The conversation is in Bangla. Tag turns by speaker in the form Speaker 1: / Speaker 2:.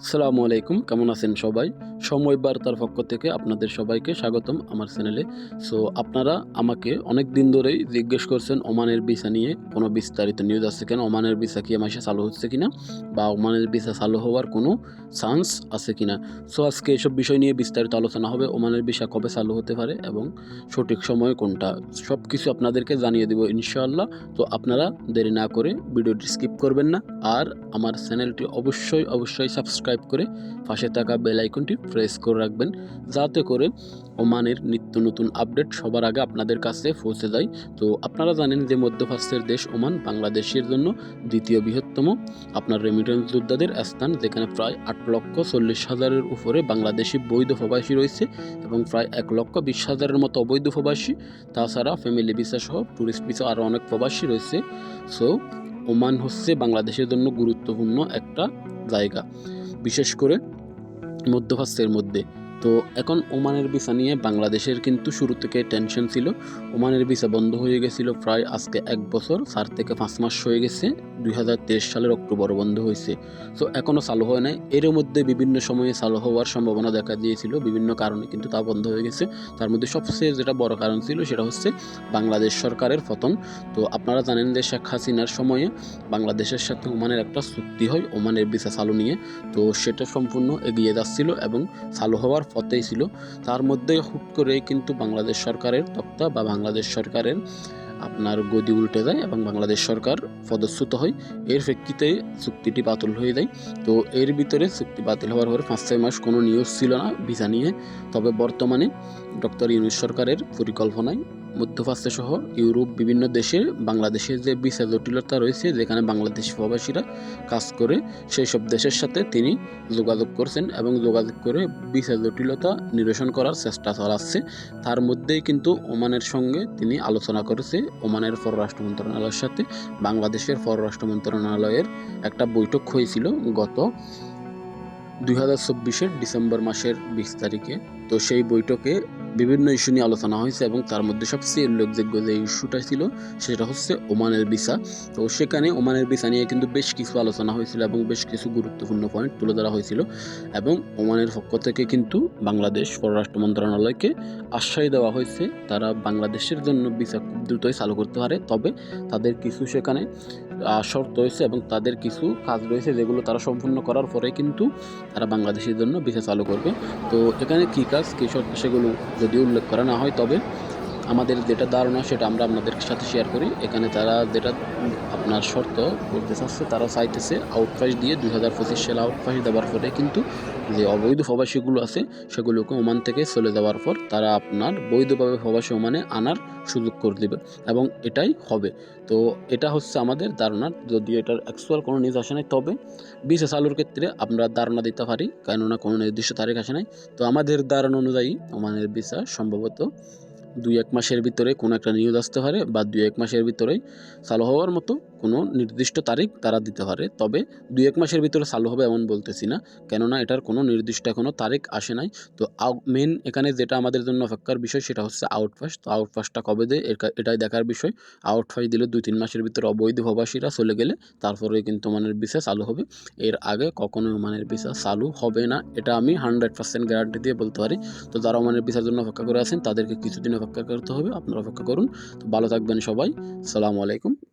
Speaker 1: আসসালামু আলাইকুম, কেমন আছেন সবাই? সময় বার্তার পক্ষ থেকে আপনাদের সবাইকে স্বাগতম আমার চ্যানেলে। সো আপনারা আমাকে অনেক দিন ধরেই জিজ্ঞেস করছেন ওমানের ভিসা নিয়ে। কোনো বিস্তারিত নিউজ আছে কেন? ওমানের ভিসা কি মাসে চালু হচ্ছে কিনা? বা ওমানের ভিসা চালু হওয়ার কোনো চান্স আছে কিনা? সো আজকে এসব বিষয় নিয়ে বিস্তারিত আলোচনা হবে। ওমানের ভিসা কবে চালু হতে পারে এবং সঠিক সময় কোনটা? সব কিছু আপনাদেরকে জানিয়ে দেবো ইনশাআল্লাহ। তো, আপনারা দেরি না করে ভিডিওটি স্কিপ করবেন না। আর আমার চ্যানেলটি অবশ্যই অবশ্যই সাবস্ক্রাইব করে পাশে থাকা বেল আইকনটি প্রেস করে রাখবেন, যাতে করে ওমানের নিত্য নতুন আপডেট সবার আগে আপনাদের কাছে পৌঁছে যায়। তো আপনারা জানেন যে মধ্যপ্রাচ্যের দেশ ওমান, বাংলাদেশের জন্য দ্বিতীয় বৃহত্তম। আপনার রেমিটেন্স যোদ্ধাদের স্থান, যেখানে প্রায় আট লক্ষ চল্লিশ হাজারের উপরে বাংলাদেশি বৈধ প্রবাসী রয়েছে এবং প্রায় এক লক্ষ বিশ হাজারের মতো অবৈধ প্রবাসী। তাছাড়া ফ্যামিলি ভিসা সহ ট্যুরিস্ট ভিসা আরও অনেক প্রবাসী রয়েছে। সো ওমান হচ্ছে বাংলাদেশের জন্য গুরুত্বপূর্ণ একটা জায়গা। বিশেষ করে মধ্যপ্রাচ্যের মধ্যে। তো এখন ওমানের ভিসা নিয়ে বাংলাদেশের কিন্তু শুরু থেকে টেনশন ছিল। ওমানের ভিসা বন্ধ হয়ে গেছিল প্রায় আজকে এক বছর চার থেকে পাঁচ মাস হয়ে গেছে। দুই হাজার তেইশ সালের অক্টোবর বন্ধ হয়েছে। তো এখনও চালু হয় নাই। এর মধ্যে বিভিন্ন সময়ে চালু হওয়ার সম্ভাবনা দেখা দিয়েছিল। বিভিন্ন কারণে কিন্তু তা বন্ধ হয়ে গেছে। তার মধ্যে সবচেয়ে যেটা বড় কারণ ছিল সেটা হচ্ছে বাংলাদেশ সরকারের পতন। তো আপনারা জানেন যে শেখ হাসিনার সময়ে বাংলাদেশের সাথে ওমানের একটা চুক্তি হয়, ওমানের ভিসা চালু নিয়ে। তো সেটা সম্পূর্ণ এগিয়ে যাচ্ছিল এবং চালু হওয়ার পথেই ছিল। তার মধ্যে হুট করে কিন্তু বাংলাদেশ সরকারের তক্তা বা বাংলাদেশ সরকারের আপনার গদি উল্টে যায় এবং বাংলাদেশ সরকার পদচ্যুত হয়। এর প্রেক্ষিতে চুক্তিটি বাতিল হয়ে যায়। তো এর ভিতরে চুক্তি বাতিল হওয়ার পরে পাঁচ ছয় মাস কোনো নিউজ ছিল না, ভিসা নিয়ে। তবে বর্তমানে ডক্টর ইউনুস সরকারের পরিকল্পনায় মধ্যপ্রাচ্য সহ ইউরোপ, বিভিন্ন দেশে বাংলাদেশের যে ভিসা জটিলতা রয়েছে, যেখানে বাংলাদেশি প্রবাসীরা কাজ করে সেই সব দেশের সাথে তিনি যোগাযোগ করছেন এবং যোগাযোগ করে ভিসা জটিলতা নিরসন করার চেষ্টা চালাচ্ছে। তার মধ্যেই কিন্তু ওমানের সঙ্গে তিনি আলোচনা করেছে। ওমানের পররাষ্ট্র মন্ত্রণালয়ের সাথে বাংলাদেশের পররাষ্ট্র মন্ত্রণালয়ের একটা বৈঠক হয়েছিল গত দুই হাজার চব্বিশের ডিসেম্বর মাসের বিশ তারিখে। তো সেই বৈঠকে বিভিন্ন ইস্যু নিয়ে আলোচনা হয়েছে এবং তার মধ্যে সবচেয়ে উল্লেখযোগ্য যে ইস্যুটা ছিল সেটা হচ্ছে ওমানের ভিসা। তো সেখানে ওমানের ভিসা নিয়ে কিন্তু বেশ কিছু আলোচনা হয়েছিল এবং বেশ কিছু গুরুত্বপূর্ণ পয়েন্ট তুলে ধরা হয়েছিল এবং ওমানের পক্ষ থেকে কিন্তু বাংলাদেশ পররাষ্ট্র মন্ত্রণালয়কে আশ্বাস দেওয়া হয়েছে। তারা বাংলাদেশের জন্য ভিসা খুব দ্রুতই চালু করতে পারে, তবে তাদের কিছু সেখানে শর্ত রয়েছে এবং তাদের কিছু কাজ রয়েছে যেগুলো তারা সম্পূর্ণ করার পরে কিন্তু তারা বাংলাদেশের জন্য ভিসা চালু করবে। তো এখানে কী কাজ কী শর্ত সেগুলো যদি উল্লেখ করা না হয় তবে আমাদের যেটা ধারণা, সেটা আমরা আপনাদের সাথে শেয়ার করি। এখানে তারা যেটা আপনার শর্ত বলতে চাচ্ছে তারা চাইতেছে আউটপাস দিয়ে দুই হাজার পঁচিশ সালে আউটপাস দেওয়ার পরে কিন্তু যে অবৈধ প্রবাসীগুলো আছে, সেগুলোকে ওমান থেকে চলে যাওয়ার পর তারা আপনার বৈধভাবে প্রবাসী ওমানে আনার সুযোগ করে দেবে এবং এটাই হবে। তো এটা হচ্ছে আমাদের ধারণা, যদিও এটার অ্যাকচুয়াল কোনো নিউজ আসে নাই, তবে বিশে চালুর ক্ষেত্রে আমরা ধারণা দিতে পারি, কেননা কোনো নির্দিষ্ট তারিখ আসে নাই। তো আমাদের ধারণা অনুযায়ী ওমানের ভিসা সম্ভবত দুই এক মাসের ভিতরে কোনো একটা নিউজ আসতে পারে বা দুই এক মাসের ভিতরেই চালু হওয়ার মতো কোনো নির্দিষ্ট তারিখ তারা দিতে পারে। তবে দুই এক মাসের ভিতরে চালু হবে এমন বলতেছি না। কেননা এটার কোনো নির্দিষ্ট এখনও তারিখ আসে নাই। তো মেন এখানে যেটা আমাদের জন্য অপেক্ষার বিষয় সেটা হচ্ছে আউটপাস তো আউটপাসটা কবে দেয়? এটাই দেখার বিষয়। আউটপাস দিলে দুই তিন মাসের ভিতরে অবৈধ প্রবাসীরা চলে গেলে তারপরে কিন্তু মানের ভিসা চালু হবে। এর আগে কখনোই মানের ভিসা চালু হবে না। এটা আমি হান্ড্রেড পার্সেন্ট গ্যারান্টি দিয়ে বলতে পারি। তো যারা মানের ভিসার জন্য অপেক্ষা করে আছেন তাদেরকে কিছুদিন অপেক্ষা করতে হবে। আপনারা অপেক্ষা করুন। তো ভালো থাকবেন সবাই। সালামু আলাইকুম।